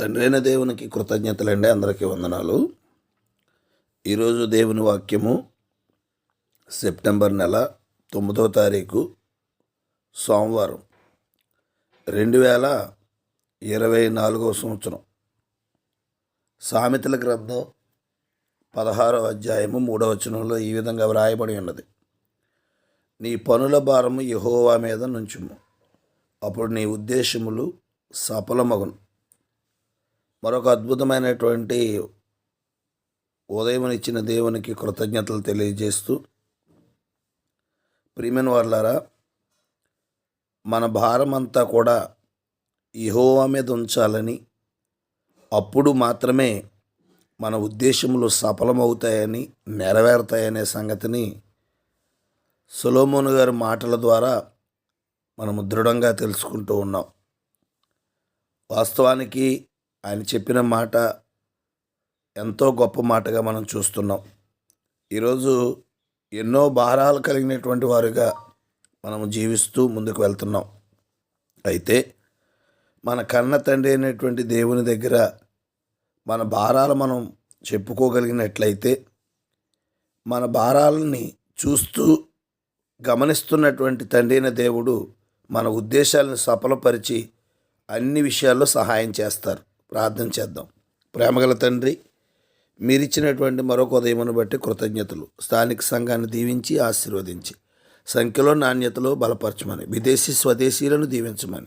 తండ్రైన దేవునికి కృతజ్ఞతలండి అందరికీ వందనాలు. ఈరోజు దేవుని వాక్యము సెప్టెంబర్ నెల తొమ్మిదో తారీఖు సోమవారం రెండు వేల ఇరవై నాలుగో సంవత్సరం. సామెతల గ్రంథం పదహారో అధ్యాయము మూడవ వచనంలో ఈ విధంగా వ్రాయబడి ఉన్నది. నీ పనుల భారము యహోవా మీద నుంచుము. అప్పుడు నీ ఉద్దేశములు సఫలమగును. మరొక అద్భుతమైనటువంటి ఉదయం ఇచ్చిన దేవునికి కృతజ్ఞతలు తెలియజేస్తూ ప్రియమైన వాళ్ళారా మన భారం అంతా కూడా యహోవా మీద ఉంచాలని అప్పుడు మాత్రమే మన ఉద్దేశములు సఫలమవుతాయని నెరవేరుతాయనే సంగతిని సులోమోను గారి మాటల ద్వారా మనము దృఢంగా తెలుసుకుంటూ ఉన్నాం. వాస్తవానికి ఆయన చెప్పిన మాట ఎంతో గొప్ప మాటగా మనం చూస్తున్నాం. ఈరోజు ఎన్నో భారాలు కలిగినటువంటి వారుగా మనము జీవిస్తూ ముందుకు వెళ్తున్నాం. అయితే మన కన్న తండ్రి అయినటువంటి దేవుని దగ్గర మన భారాలు మనం చెప్పుకోగలిగినట్లయితే మన భారాలని చూస్తూ గమనిస్తున్నటువంటి తండ్రి అయిన దేవుడు మన ఉద్దేశాలను సఫలపరిచి అన్ని విషయాల్లో సహాయం చేస్తారు. ప్రార్థన చేద్దాం. ప్రేమగల తండ్రి మీరిచ్చినటువంటి మరొక ఉదయమును బట్టి కృతజ్ఞతలు. స్థానిక సంఘాన్ని దీవించి ఆశీర్వదించి. సంఖ్యలో నాణ్యతలో బలపరచమని. విదేశీ స్వదేశీయులను దీవించమని.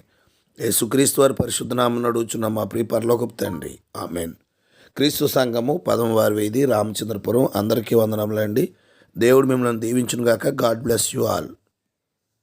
యేసుక్రీస్తు వారి పరిశుద్ధనామం నడుచున్న మా ప్రియ పరలోకపు తండ్రి. ఆమెన్. క్రీస్తు సంఘము పదమవారి వేది రామచంద్రపురం. అందరికీ వందనములండి. దేవుడు మిమ్మల్ని దీవించునుగాక. God bless you all.